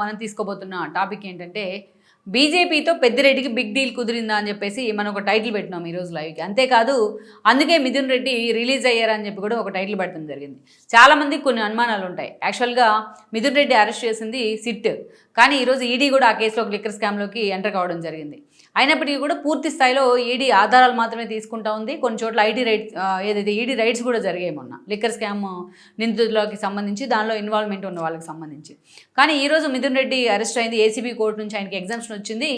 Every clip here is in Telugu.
మనం తీసుకోబోతున్న టాపిక్ ఏంటంటే బీజేపీతో పెద్దిరెడ్డికి బిగ్ డీల్ కుదిరిందా అని చెప్పేసి మనం ఒక టైటిల్ పెట్టినాం ఈరోజు లైవ్కి. అంతేకాదు అందుకే మిథున్ రెడ్డి రిలీజ్ అయ్యారని చెప్పి కూడా ఒక టైటిల్ పెట్టడం జరిగింది. చాలామందికి కొన్ని అనుమానాలు ఉంటాయి. యాక్చువల్గా మిథున్ రెడ్డి అరెస్ట్ చేసింది సిట్. కానీ ఈరోజు ఈడీ కూడా ఆ కేసులో ఒక లిక్కర్ స్కామ్లోకి ఎంటర్ కావడం జరిగింది. అయినప్పటికీ కూడా పూర్తి స్థాయిలో ఈడీ ఆధారాలు మాత్రమే తీసుకుంటా ఉంది. కొన్ని చోట్ల ఐటీ రైట్స్ ఏదైతే ఈడీ రైట్స్ కూడా జరిగాయి మొన్న. లిక్కర్ స్కామ్ నిందితులకి సంబంధించి దానిలో ఇన్వాల్వ్మెంట్ ఉన్న వాళ్ళకి సంబంధించి. కానీ ఈరోజు మిథున్ రెడ్డి అరెస్ట్ అయింది. ఏసీబీ కోర్టు నుంచి ఆయనకి ఎగ్జామ్షన్ వచ్చింది.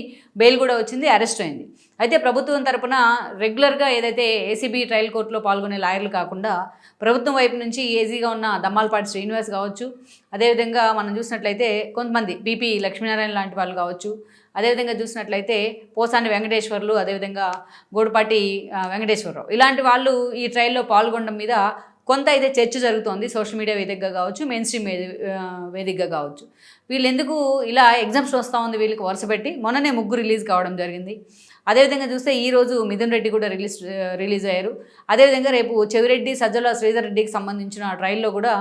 బెయిల్ కూడా వచ్చింది. అరెస్ట్ అయింది. అయితే ప్రభుత్వం తరపున రెగ్యులర్గా ఏదైతే ఏసీబీ ట్రయల్ కోర్టులో పాల్గొనే లాయర్లు కాకుండా ప్రభుత్వం వైపు నుంచి ఏజీగా ఉన్న దమ్మాలపాటి శ్రీనివాస్ కావచ్చు. అదేవిధంగా మనం చూసినట్లయితే కొంతమంది బీపీ లక్ష్మీనారాయణ లాంటి వాళ్ళు కావచ్చు. అదేవిధంగా చూసినట్లయితే పోసాని వెంకటేశ్వర్లు అదేవిధంగా గోడపాటి వెంకటేశ్వరరావు. ఇలాంటి వాళ్ళు ఈ ట్రయల్లో పాల్గొనడం మీద కొంత అయితే చర్చ జరుగుతోంది. సోషల్ మీడియా వేదికగా కావచ్చు మెయిన్ స్ట్రీమ్ వేదికగా కావచ్చు. వీళ్ళు ఎందుకు ఇలా ఎగ్జామ్స్ వస్తూ ఉంది వీళ్ళకి వరుస పెట్టి? మొన్ననే ముగ్గురు రిలీజ్ కావడం జరిగింది. అదేవిధంగా చూస్తే ఈ రోజు మిథున్ రెడ్డి కూడా రిలీజ్ రిలీజ్ అయ్యారు. అదేవిధంగా రేపు చెవిరెడ్డి సజ్జల శ్రీధర్ రెడ్డికి సంబంధించిన ట్రయల్లో కూడా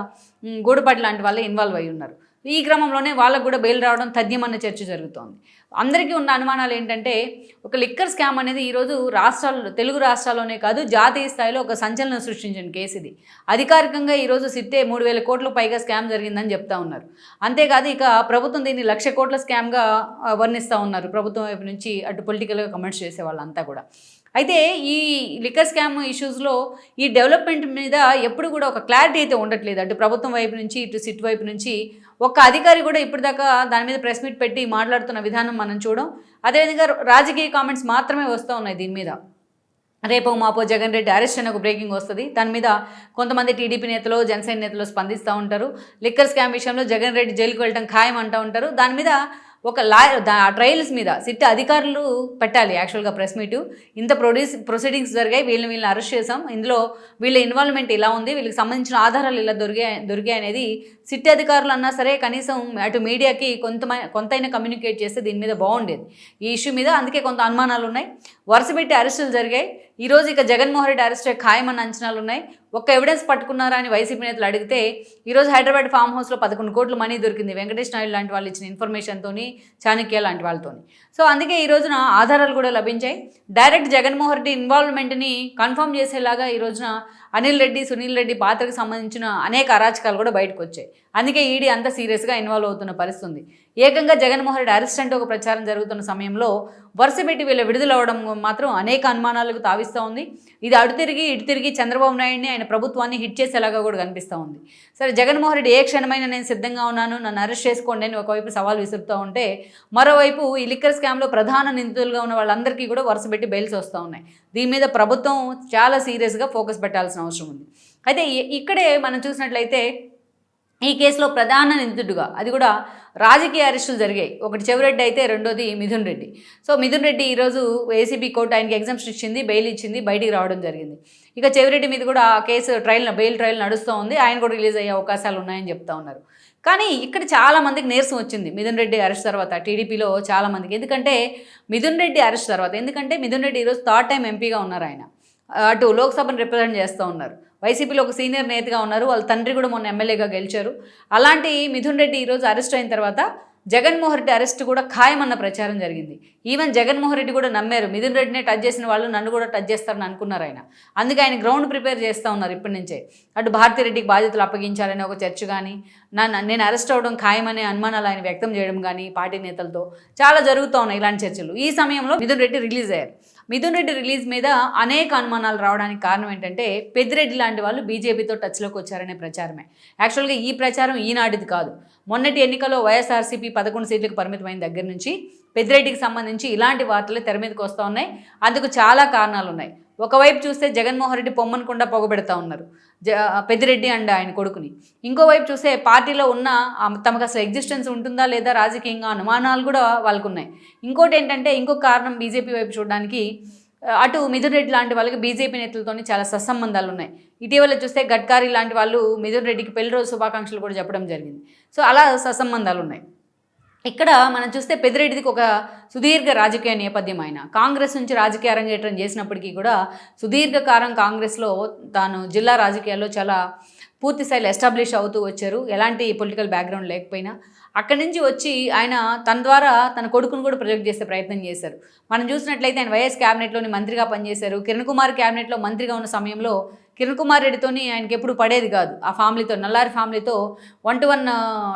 గూడపాటి లాంటి వాళ్ళే ఇన్వాల్వ్ అయి ఉన్నారు. ఈ క్రమంలోనే వాళ్ళకు కూడా బెయిల్ రావడం తథ్యమన్న చర్చ జరుగుతోంది. అందరికీ ఉన్న అనుమానాలు ఏంటంటే ఒక లిక్కర్ స్కామ్ అనేది ఈరోజు రాష్ట్రాల్లో తెలుగు రాష్ట్రాల్లోనే కాదు జాతీయ స్థాయిలో ఒక సంచలనం సృష్టించిన కేసు ఇది అధికారికంగా ఈరోజు సిట్టే మూడు వేల కోట్లకు పైగా స్కామ్ జరిగిందని చెప్తా ఉన్నారు. అంతేకాదు ఇక ప్రభుత్వం దీన్ని లక్ష కోట్ల స్కామ్గా వర్ణిస్తూ ఉన్నారు. ప్రభుత్వం వైపు నుంచి అటు పొలిటికల్గా కమెంట్స్ చేసే వాళ్ళంతా కూడా. అయితే ఈ లిక్కర్ స్కామ్ ఇష్యూస్లో ఈ డెవలప్మెంట్ మీద ఎప్పుడు కూడా ఒక క్లారిటీ అయితే ఉండట్లేదు. అటు ప్రభుత్వం వైపు నుంచి ఇటు సిట్ వైపు నుంచి ఒక్క అధికారి కూడా ఇప్పటిదాకా దాని మీద ప్రెస్ మీట్ పెట్టి మాట్లాడుతున్న విధానం మనం చూడం. అదేవిధంగా రాజకీయ కామెంట్స్ మాత్రమే వస్తూ ఉన్నాయి దీని మీద. రేపు మాపో జగన్ రెడ్డి అరెస్ట్ అని ఒక బ్రేకింగ్ వస్తుంది. దాని మీద కొంతమంది టీడీపీ నేతలు జనసేన నేతలు స్పందిస్తూ ఉంటారు. లిక్కర్ స్కామ్ విషయంలో జగన్ రెడ్డి జైలుకు వెళ్ళడం ఖాయం అంటూ ఉంటారు. దాని మీద ఒక లా దా- ట్రయల్స్ మీద సిట్ అధికారులు పెట్టాలి యాక్చువల్గా ప్రెస్ మీటు ఇంత ప్రొడ్యూస్ ప్రొసీడింగ్స్ జరిగాయి వీళ్ళని వీళ్ళని అరెస్ట్ చేసాం ఇందులో వీళ్ళ ఇన్వాల్వ్మెంట్ ఇలా ఉంది వీళ్ళకి సంబంధించిన ఆధారాలు ఇలా దొరికాయి దొరికాయి అనేది సిట్ అధికారులు అన్నా సరే కనీసం అటు మీడియాకి కొంత కొంతైనా కమ్యూనికేట్ చేస్తే దీని మీద బాగుండేది. ఈ ఇష్యూ మీద అందుకే కొంత అనుమానాలు ఉన్నాయి. వరుస పెట్టి అరెస్టులు జరిగాయి. ఈరోజు ఇక జగన్మోహన్ రెడ్డి అరెస్ట్ ఖాయమన్న అంచనాలు ఉన్నాయి. ఒక్క ఎవిడెన్స్ పట్టుకున్నారా అని వైసీపీ నేతలు అడిగితే ఈరోజు హైదరాబాద్ ఫామ్ హౌస్లో పదకొండు కోట్ల మనీ దొరికింది వెంకటేష్ నాయుడు లాంటి వాళ్ళు ఇచ్చిన ఇన్ఫర్మేషన్తోని చాణక్య లాంటి వాళ్ళతోని. సో అందుకే ఈ రోజున ఆధారాలు కూడా లభించాయి. డైరెక్ట్ జగన్మోహన్ రెడ్డి ఇన్వాల్వ్మెంట్ని కన్ఫర్మ్ చేసేలాగా ఈ రోజున అనిల్ రెడ్డి సునీల్ రెడ్డి పాత్రకు సంబంధించిన అనేక అరాచకాలు కూడా బయటకు వచ్చాయి. అందుకే ఈడీ అంత సీరియస్గా ఇన్వాల్వ్ అవుతున్న పరిస్థితుంది. ఏకంగా జగన్మోహన్ రెడ్డి అరెస్ట్ అంటే ఒక ప్రచారం జరుగుతున్న సమయంలో వరుస పెట్టి వీళ్ళ విడుదలవడం మాత్రం అనేక అనుమానాలకు తావిస్తూ ఉంది. ఇది అటు తిరిగి ఇటు తిరిగి చంద్రబాబు నాయుడిని ఆయన ప్రభుత్వాన్ని హిట్ చేసేలాగా కూడా కనిపిస్తూ ఉంది. సరే జగన్మోహన్ రెడ్డి ఏ క్షణమైనా నేను సిద్ధంగా ఉన్నాను నన్ను అరెస్ట్ చేసుకోండి అని ఒకవైపు సవాల్ విసురుతూ ఉంటే మరోవైపు ఈ లిక్కర్ స్కామ్లో ప్రధాన నిందితులుగా ఉన్న వాళ్ళందరికీ కూడా వరుస పెట్టి బెయిల్స్ వస్తూ ఉన్నాయి. దీని మీద ప్రభుత్వం చాలా సీరియస్గా ఫోకస్ పెట్టాల్సిన అవసరం ఉంది. అయితే ఇక్కడే మనం చూసినట్లయితే ఈ కేసులో ప్రధాన నిందితుడుగా అది కూడా రాజకీయ అరెస్టులు జరిగాయి. ఒకటి చెవిరెడ్డి అయితే రెండోది మిథున్ రెడ్డి. సో మిథున్ రెడ్డి ఈరోజు ఏసీబీ కోర్టు ఆయనకి ఎగ్జామ్షన్ ఇచ్చింది బెయిల్ ఇచ్చింది బయటికి రావడం జరిగింది. ఇక చెవిరెడ్డి మీద కూడా ఆ కేసు ట్రయల్ బెయిల్ ట్రయల్ నడుస్తూ ఉంది. ఆయన కూడా రిలీజ్ అయ్యే అవకాశాలు ఉన్నాయని చెప్తా ఉన్నారు. కానీ ఇక్కడ చాలామందికి నీరసం వచ్చింది మిథున్ రెడ్డి అరెస్ట్ తర్వాత. టీడీపీలో చాలామందికి ఎందుకంటే మిథున్ రెడ్డి అరెస్ట్ తర్వాత. ఎందుకంటే మిథున్ రెడ్డి ఈరోజు థర్డ్ టైం ఎంపీగా ఉన్నారు ఆయన. అటు లోక్సభను రిప్రజెంట్ చేస్తూ ఉన్నారు. వైసీపీలో ఒక సీనియర్ నేతగా ఉన్నారు. వాళ్ళ తండ్రి కూడా మొన్న ఎమ్మెల్యేగా గెలిచారు. అలాంటి మిథున్ రెడ్డి ఈరోజు అరెస్ట్ అయిన తర్వాత జగన్మోహన్ రెడ్డి అరెస్ట్ కూడా ఖాయమన్న ప్రచారం జరిగింది. ఈవెన్ జగన్మోహన్ రెడ్డి కూడా నమ్మారు. మిథున్ రెడ్డినే టచ్ చేసిన వాళ్ళు నన్ను కూడా టచ్ చేస్తారని అనుకున్నారు ఆయన. అందుకే ఆయన గ్రౌండ్ ప్రిపేర్ చేస్తూ ఉన్నారు ఇప్పటి నుంచే. అటు భారతిరెడ్డికి బాధ్యతలు అప్పగించాలని ఒక చర్చ కానీ నన్ను నేను అరెస్ట్ అవడం ఖాయమనే అనుమానాలు ఆయన వ్యక్తం చేయడం కానీ పార్టీ నేతలతో చాలా జరుగుతూ ఉన్నాయి ఇలాంటి చర్చలు. ఈ సమయంలో మిథున్ రెడ్డి రిలీజ్ అయ్యారు. మిథున్ రెడ్డి రిలీజ్ మీద అనేక అనుమానాలు రావడానికి కారణం ఏంటంటే పెద్దిరెడ్డి లాంటి వాళ్ళు బీజేపీతో టచ్లోకి వచ్చారనే ప్రచారమే. యాక్చువల్గా ఈ ప్రచారం ఈనాటిది కాదు. మొన్నటి ఎన్నికల్లో వైఎస్ఆర్సీపీ పదకొండు సీట్లకు పరిమితమైన దగ్గర నుంచి పెద్దిరెడ్డికి సంబంధించి ఇలాంటి వార్తలు తెర మీదకి వస్తూ ఉన్నాయి. అందుకు చాలా కారణాలు ఉన్నాయి ఒకవైపు చూస్తే జగన్మోహన్ రెడ్డి పొమ్మనకుండా పొగబెడతా ఉన్నారు. పెద్దిరెడ్డి అండ్ ఆయన కొడుకుని. ఇంకోవైపు చూస్తే పార్టీలో ఉన్న తమకు అసలు ఎగ్జిస్టెన్స్ ఉంటుందా లేదా రాజకీయంగా అనుమానాలు కూడా వాళ్ళకు ఉన్నాయి ఇంకోటి ఏంటంటే ఇంకొక కారణం బీజేపీ వైపు చూడడానికి అటు మిథున్ రెడ్డి లాంటి వాళ్ళకి బీజేపీ నేతలతోని చాలా సత్సంబంధాలు ఉన్నాయి. ఇటీవల చూస్తే గడ్కారీ లాంటి వాళ్ళు మిథున్ రెడ్డికి పెళ్ళి రోజు శుభాకాంక్షలు కూడా చెప్పడం జరిగింది. సో అలా సత్సంబంధాలు ఉన్నాయి. ఇక్కడ మనం చూస్తే పెద్దిరెడ్డికి ఒక సుదీర్ఘ రాజకీయ నేపథ్యం ఆయన. కాంగ్రెస్ నుంచి రాజకీయ అరంగేట్రం చేసినప్పటికీ కూడా సుదీర్ఘకాలం కాంగ్రెస్లో తాను జిల్లా రాజకీయాల్లో చాలా పూర్తి స్థాయిలో ఎస్టాబ్లిష్ అవుతూ వచ్చారు. ఎలాంటి పొలిటికల్ బ్యాక్గ్రౌండ్ లేకపోయినా అక్కడి నుంచి వచ్చి ఆయన తన ద్వారా తన కొడుకును కూడా ప్రొజెక్ట్ చేసే ప్రయత్నం చేశారు. మనం చూసినట్లయితే ఆయన వైఎస్ క్యాబినెట్లోని మంత్రిగా పనిచేశారు. కిరణ్ కుమార్ క్యాబినెట్లో మంత్రిగా ఉన్న సమయంలో కిరణ్ కుమార్ రెడ్డితోని ఆయనకి ఎప్పుడు పడేది కాదు. ఆ ఫ్యామిలీతో నల్లారి ఫ్యామిలీతో వన్ టు వన్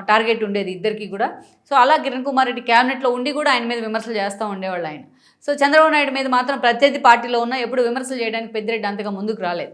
టార్గెట్ ఉండేది ఇద్దరికి కూడా. సో అలా కిరణ్ కుమార్ రెడ్డి క్యాబినెట్లో ఉండి కూడా ఆయన మీద విమర్శలు చేస్తూ ఉండేవాళ్ళు ఆయన. సో చంద్రబాబు నాయుడు మీద మాత్రం ప్రత్యర్థి పార్టీలో ఉన్న ఎప్పుడు విమర్శలు చేయడానికి పెద్దిరెడ్డి అంతగా ముందుకు రాలేదు.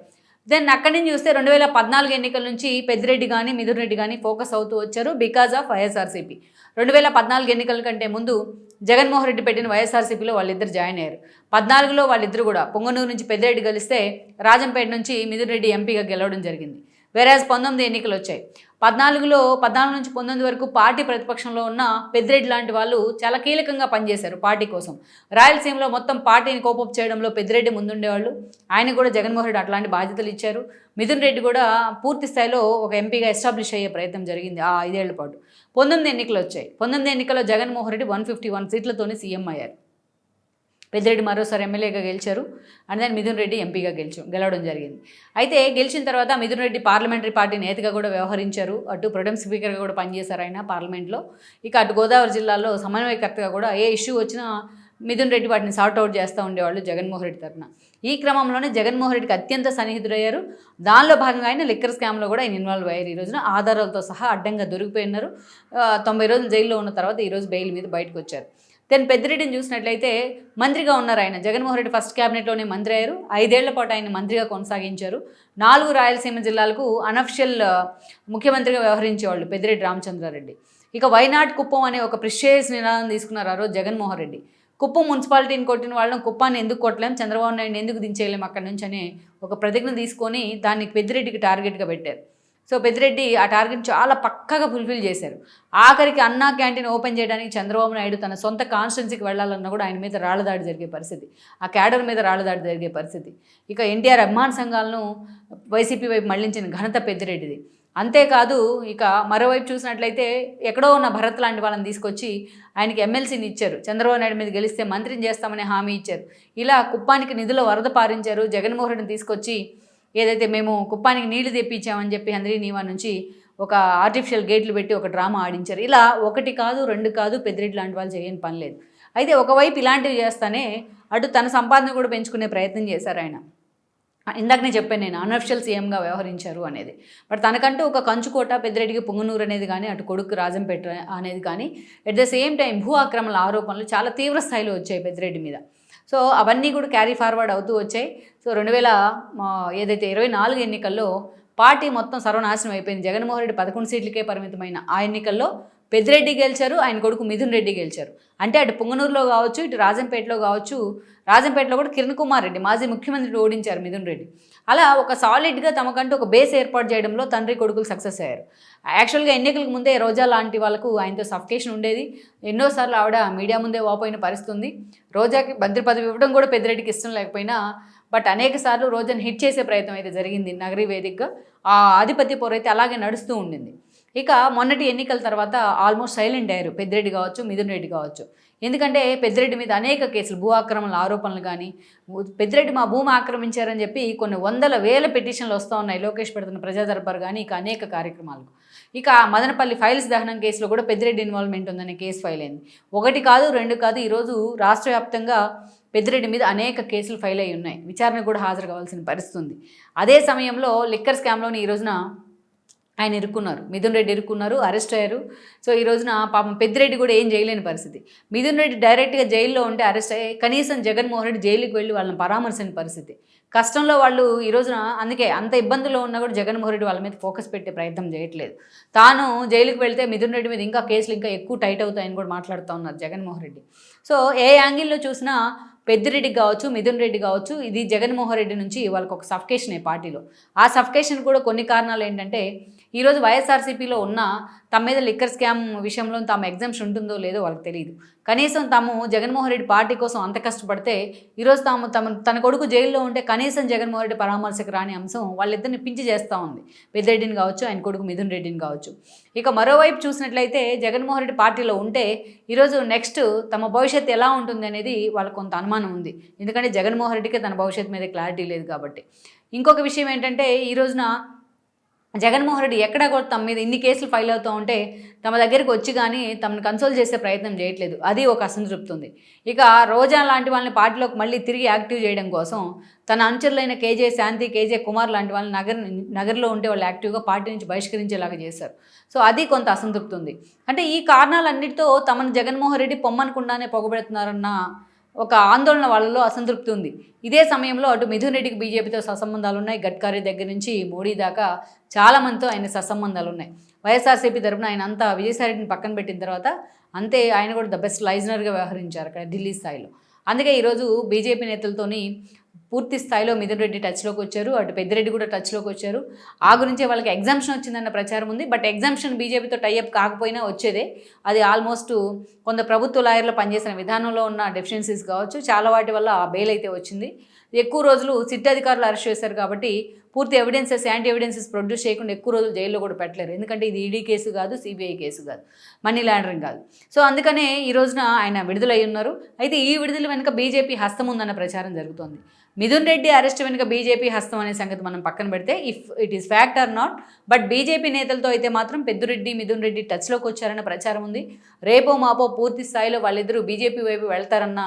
దెన్ అక్కడి నుంచి చూస్తే రెండు వేల పద్నాలుగు ఎన్నికల నుంచి పెద్దిరెడ్డి కానీ మిథున్ రెడ్డి కానీ ఫోకస్ అవుతూ వచ్చారు బికాజ్ ఆఫ్ వైఎస్ఆర్సీపీ రెండు వేల పద్నాలుగు ఎన్నికల కంటే ముందు జగన్మోహన్ రెడ్డి పెట్టిన వైఎస్ఆర్సీపీలో వాళ్ళిద్దరు జాయిన్ అయ్యారు. పద్నాలుగులో వాళ్ళిద్దరు కూడా పొంగనూరు నుంచి పెద్దిరెడ్డి గెలిస్తే రాజంపేట నుంచి మిథున్ రెడ్డి ఎంపీగా గెలవడం జరిగింది. వేరేజ్ పంతొమ్మిది ఎన్నికలు వచ్చాయి. పద్నాలుగులో పద్నాలుగు నుంచి పంతొమ్మిది వరకు పార్టీ ప్రతిపక్షంలో ఉన్న పెద్దిరెడ్డి లాంటి వాళ్ళు చాలా కీలకంగా పనిచేశారు పార్టీ కోసం. రాయలసీమలో మొత్తం పార్టీని కోపప్ చేయడంలో పెద్దిరెడ్డి ముందుండేవాళ్ళు. ఆయన కూడా జగన్మోహన్ రెడ్డి అట్లాంటి బాధ్యతలు ఇచ్చారు. మిథున్ రెడ్డి కూడా పూర్తి స్థాయిలో ఒక ఎంపీగా ఎస్టాబ్లిష్ అయ్యే ప్రయత్నం జరిగింది ఆ ఐదేళ్ళ పాటు. పంతొమ్మిది ఎన్నికలు వచ్చాయి. పంతొమ్మిది ఎన్నికల్లో Jaganmohan Reddy one fifty one సీట్లతోనే CM అయ్యారు. పెద్దిరెడ్డి మరోసారి ఎమ్మెల్యేగా గెలిచారు. అండ్ దెన్ మిథున్ రెడ్డి ఎంపీగా గెలిచు గెలవడం జరిగింది. అయితే గెలిచిన తర్వాత మిథున్ రెడ్డి పార్లమెంటరీ పార్టీ నేతగా కూడా వ్యవహరించారు. అటు ప్రొటెం స్పీకర్గా కూడా పనిచేశారు ఆయన పార్లమెంట్లో. ఇక అటు గోదావరి జిల్లాలో సమన్వయకర్తగా కూడా ఏ ఇష్యూ వచ్చినా మిథున్ రెడ్డి వాటిని సార్ట్అవుట్ చేస్తూ ఉండేవాళ్ళు జగన్మోహన్ రెడ్డి తరఫున ఈ క్రమంలోనే జగన్మోహన్ రెడ్డికి అత్యంత సన్నిహితుడయ్యారు. దానిలో భాగంగా ఆయన లిక్కర్ స్కామ్లో కూడా ఆయన ఇన్వాల్వ్ అయ్యారు. ఈ రోజున ఆధారాలతో సహా అడ్డంగా దొరికిపోయినారు. తొంభై రోజులు జైల్లో ఉన్న తర్వాత ఈరోజు బెయిల్ మీద బయటకు వచ్చారు. దెన్ పెద్దిరెడ్డిని చూసినట్లయితే మంత్రిగా ఉన్నారు ఆయన. జగన్మోహన్ రెడ్డి ఫస్ట్ క్యాబినెట్లోనే మంత్రి అయ్యారు. ఐదేళ్ళ పాటు ఆయన మంత్రిగా కొనసాగించారు. నాలుగు రాయలసీమ జిల్లాలకు అనఫిషియల్ ముఖ్యమంత్రిగా వ్యవహరించేవాళ్ళు పెద్దిరెడ్డి రామచంద్రారెడ్డి. ఇక వైనాడ్ కుప్పం అనే ఒక ప్రిషియస్ నినాదం తీసుకున్నారు ఆ రోజు జగన్మోహన్ రెడ్డి. కుప్పం మున్సిపాలిటీని కొట్టిన వాళ్ళని కుప్పాన్ని ఎందుకు కొట్టలేం చంద్రబాబు నాయుడు ఎందుకు దించేయలేం అక్కడి నుంచి అని ఒక ప్రతిజ్ఞ తీసుకొని దాన్ని పెద్దిరెడ్డికి టార్గెట్గా పెట్టారు. సో పెద్దిరెడ్డి ఆ టార్గెట్ చాలా పక్కగా ఫుల్ఫిల్ చేశారు. ఆఖరికి అన్నా క్యాంటీన్ ఓపెన్ చేయడానికి చంద్రబాబు నాయుడు తన సొంత కాన్స్టిట్యున్సీకి వెళ్ళాలన్నా కూడా ఆయన మీద రాళ్ళదాడి జరిగే పరిస్థితి ఆ క్యాడర్ మీద రాళ్ళదాడి జరిగే పరిస్థితి. ఇక ఎన్టీఆర్ అభిమాన సంఘాలను వైసీపీ వైపు మళ్ళించిన ఘనత పెద్దిరెడ్డిది. అంతేకాదు ఇక మరోవైపు చూసినట్లయితే ఎక్కడో ఉన్న భరత్ లాంటి వాళ్ళని తీసుకొచ్చి ఆయనకి ఎమ్మెల్సీని ఇచ్చారు. చంద్రబాబు నాయుడు మీద గెలిస్తే మంత్రిని చేస్తామని హామీ ఇచ్చారు. ఇలా కుప్పానికి నిధులు వరద పారించారు. జగన్మోహన్ రెడ్డిని తీసుకొచ్చి ఏదైతే మేము కుప్పానికి నీళ్ళు తెప్పించామని చెప్పి హంద్రీ నీవా నుంచి ఒక ఆర్టిఫిషియల్ గేట్లు పెట్టి ఒక డ్రామా ఆడించారు. ఇలా ఒకటి కాదు రెండు కాదు పెద్దిరెడ్డి లాంటి వాళ్ళు చేయని పని లేదు. అయితే ఒకవైపు ఇలాంటివి చేస్తానే అటు తన సంపాదన కూడా పెంచుకునే ప్రయత్నం చేశారు ఆయన. ఇందాక నేను చెప్పాను నేను అనఫిషియల్ సీఎంగా వ్యవహరించారు అనేది. బట్ తనకంటూ ఒక కంచుకోట పెద్దిరెడ్డికి పొంగునూరు అనేది కానీ అటు కొడుకు రాజంపేట అనేది కానీ ఎట్ ద సేమ్ టైం భూ ఆక్రమణ ఆరోపణలు చాలా తీవ్ర స్థాయిలో వచ్చాయి పెద్దిరెడ్డి మీద. సో అవన్నీ కూడా క్యారీ ఫార్వర్డ్ అవుతూ వచ్చాయి. సో రెండు వేల ఏదైతే ఇరవై నాలుగు ఎన్నికల్లో పార్టీ మొత్తం సర్వనాశనం అయిపోయింది. జగన్మోహన్ రెడ్డి పదకొండు సీట్లకే పరిమితమైన ఆ ఎన్నికల్లో పెద్దిరెడ్డి గెలిచారు ఆయన కొడుకు మిథున్ రెడ్డి గెలిచారు. అంటే అటు పొంగనూరులో కావచ్చు ఇటు రాజంపేటలో కావచ్చు రాజంపేటలో కూడా కిరణ్ కుమార్ రెడ్డి మాజీ ముఖ్యమంత్రి ఓడించారు మిథున్ రెడ్డి. అలా ఒక సాలిడ్గా తమకంటూ ఒక బేస్ ఏర్పాటు చేయడంలో తండ్రి కొడుకులు సక్సెస్ అయ్యారు. యాక్చువల్గా ఎన్నికలకు ముందే రోజా లాంటి వాళ్ళకు ఆయనతో సఫికేషన్ ఉండేది. ఎన్నోసార్లు ఆవిడ మీడియా ముందే వాపోయిన పరిస్థితుంది రోజాకి మంత్రి పదవి ఇవ్వడం కూడా పెద్దిరెడ్డికి ఇష్టం లేకపోయినా బట్ అనేక సార్లు రోజాను హిట్ చేసే ప్రయత్నం అయితే జరిగింది నగరీ వేదికగా. ఆ ఆధిపత్య పోరైతే అయితే అలాగే నడుస్తూ ఉండింది. ఇక మొన్నటి ఎన్నికల తర్వాత ఆల్మోస్ట్ సైలెంట్ అయ్యారు. పెద్దిరెడ్డి కావచ్చు మిథున్ రెడ్డి కావచ్చు. ఎందుకంటే పెద్దిరెడ్డి మీద అనేక కేసులు భూ ఆక్రమణల ఆరోపణలు కానీ పెద్దిరెడ్డి మా భూమి ఆక్రమించారని చెప్పి కొన్ని వందల వేల పిటిషన్లు వస్తూ ఉన్నాయి. లోకేష్ పెడుతున్న ప్రజా దర్బార్ కానీ ఇక అనేక కార్యక్రమాలకు. ఇక మదనపల్లి ఫైల్స్ దహనం కేసులో కూడా పెద్దిరెడ్డి ఇన్వాల్వ్మెంట్ ఉందనే కేసు ఫైల్ అయింది. ఒకటి కాదు రెండు కాదు ఈరోజు రాష్ట్ర వ్యాప్తంగా పెద్దిరెడ్డి మీద అనేక కేసులు ఫైల్ అయి ఉన్నాయి. విచారణకు కూడా హాజరు కావాల్సిన పరిస్థితి ఉంది. అదే సమయంలో లిక్కర్ స్కామ్లోని ఈ రోజున ఆయన ఇరుక్కున్నారు. మిథున్ రెడ్డి ఇరుక్కున్నారు అరెస్ట్ అయ్యారు. సో ఈ రోజున పాపం పెద్దిరెడ్డి కూడా ఏం చేయలేని పరిస్థితి. మిథున్ రెడ్డి డైరెక్ట్గా జైల్లో ఉంటే అరెస్ట్ అయ్యి కనీసం జగన్మోహన్ రెడ్డి జైలుకి వెళ్ళి వాళ్ళని పరామర్శించిన పరిస్థితి. కష్టంలో వాళ్ళు ఈ రోజున అందుకే అంత ఇబ్బందుల్లో ఉన్నా కూడా జగన్మోహన్ రెడ్డి వాళ్ళ మీద ఫోకస్ పెట్టే ప్రయత్నం చేయట్లేదు. తాను జైలుకి వెళ్తే మిథున్ రెడ్డి మీద ఇంకా కేసులు ఇంకా ఎక్కువ టైట్ అవుతాయని కూడా మాట్లాడుతూ ఉన్నారు జగన్మోహన్ రెడ్డి. సో ఏ యాంగిల్లో చూసినా పెద్దిరెడ్డి కావచ్చు మిథున్ రెడ్డి కావచ్చు ఇది జగన్మోహన్ రెడ్డి నుంచి వాళ్ళకి ఒక ఏ పార్టీలో. ఆ సఫకేషన్ కూడా కొన్ని కారణాలు ఏంటంటే ఈరోజు వైఎస్ఆర్సీపీలో ఉన్న తమ మీద లిక్కర్ స్కామ్ విషయంలో తమ ఎగ్జామ్స్ ఉంటుందో లేదో వాళ్ళకి తెలియదు కనీసం తాము జగన్మోహన్ రెడ్డి పార్టీ కోసం అంత కష్టపడితే ఈరోజు తాము తమ తన కొడుకు జైల్లో ఉంటే కనీసం జగన్మోహన్ రెడ్డి పరామర్శకు రాని అంశం వాళ్ళిద్దరిని పించి చేస్తూ ఉంది. పెద్దిరెడ్డిని కావచ్చు ఆయన కొడుకు మిథున్ రెడ్డిని కావచ్చు. ఇక మరోవైపు చూసినట్లయితే జగన్మోహన్ రెడ్డి పార్టీలో ఉంటే ఈరోజు నెక్స్ట్ తమ భవిష్యత్తు ఎలా ఉంటుంది అనేది వాళ్ళకు కొంత అనుమానం ఉంది. ఎందుకంటే జగన్మోహన్ రెడ్డికి తన భవిష్యత్తు మీద క్లారిటీ లేదు కాబట్టి. ఇంకొక విషయం ఏంటంటే ఈ రోజున జగన్మోహన్ రెడ్డి ఎక్కడ కూడా తమ మీద ఇన్ని కేసులు ఫైల్ అవుతూ ఉంటే తమ దగ్గరికి వచ్చి కానీ తమను కన్సోల్ చేసే ప్రయత్నం చేయట్లేదు. అది ఒక అసంతృప్తి ఉంది ఇక రోజా లాంటి వాళ్ళని పార్టీలోకి మళ్ళీ తిరిగి యాక్టివ్ చేయడం కోసం తన అనుచరులైన కేజే శాంతి కేజే కుమార్ లాంటి వాళ్ళని నగర్ నగర్లో ఉంటే వాళ్ళు యాక్టివ్గా పార్టీ నుంచి బహిష్కరించేలాగా చేశారు. సో అది కొంత అసంతృప్తి ఉంది అంటే ఈ కారణాలన్నిటితో తమను జగన్మోహన్ రెడ్డి పొమ్మనకుండానే పొగబెడుతున్నారన్న ఒక ఆందోళన వాళ్ళలో అసంతృప్తి ఉంది. ఇదే సమయంలో అటు మిథున్ రెడ్డికి బీజేపీతో సత్సంబంధాలు ఉన్నాయి గడ్కరీ దగ్గర నుంచి మోడీ దాకా చాలామందితో ఆయన సత్సంబంధాలు ఉన్నాయి వైఎస్ఆర్సీపీ తరపున ఆయన అంతా విజయసాయిరెడ్డిని పక్కన పెట్టిన తర్వాత అంతే ఆయన కూడా ద బెస్ట్ లైజనర్గా వ్యవహరించారు అక్కడ ఢిల్లీ స్థాయిలో. అందుకే ఈరోజు బీజేపీ నేతలతోని పూర్తి స్థాయిలో మిథున్ రెడ్డి టచ్లోకి వచ్చారు. అటు పెద్దిరెడ్డి కూడా టచ్లోకి వచ్చారు. ఆ గురించే వాళ్ళకి ఎగ్జామ్షన్ వచ్చిందన్న ప్రచారం ఉంది. బట్ ఎగ్జామ్షన్ బీజేపీతో టైఅప్ కాకపోయినా వచ్చేదే. అది ఆల్మోస్ట్ కొంత ప్రభుత్వ లాయర్లు పనిచేసిన విధానంలో ఉన్న డెఫిషియన్సీస్ కావచ్చు. చాలా వాటి వల్ల ఆ బెయిల్ అయితే వచ్చింది. ఎక్కువ రోజులు సిట్ అధికారులు అరెస్ట్ చేశారు కాబట్టి పూర్తి ఎవిడెన్సెస్ యాంటీ ఎవిడెన్సెస్ ప్రొడ్యూస్ చేయకుండా ఎక్కువ రోజులు జైల్లో కూడా పెట్టలేరు. ఎందుకంటే ఇది ఈడీ కేసు కాదు సిబిఐ కేసు కాదు. మనీ లాండరింగ్ కాదు. సో అందుకనే ఈ రోజున ఆయన విడుదలై ఉన్నారు. అయితే ఈ విడుదల వెనుక బీజేపీ హస్తం ఉందన్న ప్రచారం జరుగుతోంది. మిథున్ రెడ్డి అరెస్ట్ వెనుక బీజేపీ హస్తం అనే సంగతి మనం పక్కన పెడితే if it is fact or not but BJP నేతలతో అయితే మాత్రం పెద్దిరెడ్డి మిథున్ రెడ్డి టచ్లోకి వచ్చారన్న ప్రచారం ఉంది. రేపో మాపో పూర్తి స్థాయిలో వాళ్ళిద్దరూ బీజేపీ వైపు వెళ్తారన్న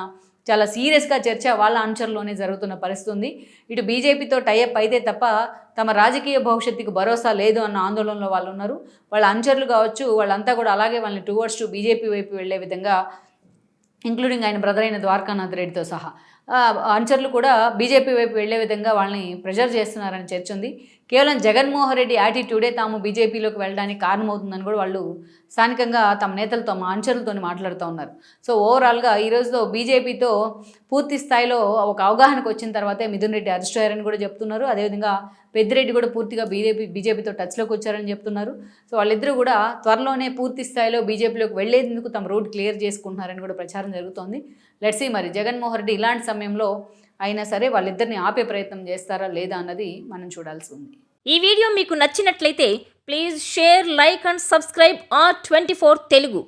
చాలా సీరియస్గా చర్చ వాళ్ళ అనుచరులోనే జరుగుతున్న పరిస్థితి ఉంది. ఇటు బీజేపీతో టైఅప్ అయితే తప్ప తమ రాజకీయ భవిష్యత్తుకు భరోసా లేదు అన్న ఆందోళనలో వాళ్ళు ఉన్నారు. వాళ్ళ అనుచరులు కావచ్చు వాళ్ళంతా కూడా అలాగే వాళ్ళని టువర్డ్స్ టు బీజేపీ వైపు వెళ్ళే విధంగా ఇంక్లూడింగ్ ఆయన బ్రదర్ అయిన ద్వారకానాథ్ రెడ్డితో సహా. అనుచరులు కూడా బీజేపీ వైపు వెళ్ళే విధంగా వాళ్ళని ప్రెజర్ చేస్తున్నారని చర్చ ఉంది కేవలం జగన్మోహన్ రెడ్డి యాటిట్యూడే తాము బీజేపీలోకి వెళ్ళడానికి కారణమవుతుందని కూడా వాళ్ళు స్థానికంగా తమ నేతలతో మా అనుచరులతో మాట్లాడుతూ ఉన్నారు. సో ఓవరాల్గా ఈ రోజుతో బీజేపీతో పూర్తి స్థాయిలో ఒక అవగాహనకు వచ్చిన తర్వాతే మిథున్ రెడ్డి అరెస్ట్ అయ్యారని కూడా చెప్తున్నారు. అదేవిధంగా పెద్దిరెడ్డి కూడా పూర్తిగా బీజేపీ బీజేపీతో టచ్లోకి వచ్చారని చెప్తున్నారు. సో వాళ్ళిద్దరూ కూడా త్వరలోనే పూర్తి స్థాయిలో బీజేపీలోకి వెళ్ళేందుకు తమ రూట్ క్లియర్ చేసుకుంటున్నారని కూడా ప్రచారం జరుగుతోంది. లెట్సీ మరి జగన్మోహన్ రెడ్డి ఇలాంటి సమయంలో అయినా సరే వాళ్ళిద్దరిని ఆపే ప్రయత్నం చేస్తారా లేదా అన్నది మనం చూడాల్సి ఉంది. ఈ వీడియో మీకు నచ్చినట్లయితే please share like and subscribe R twenty four Telugu.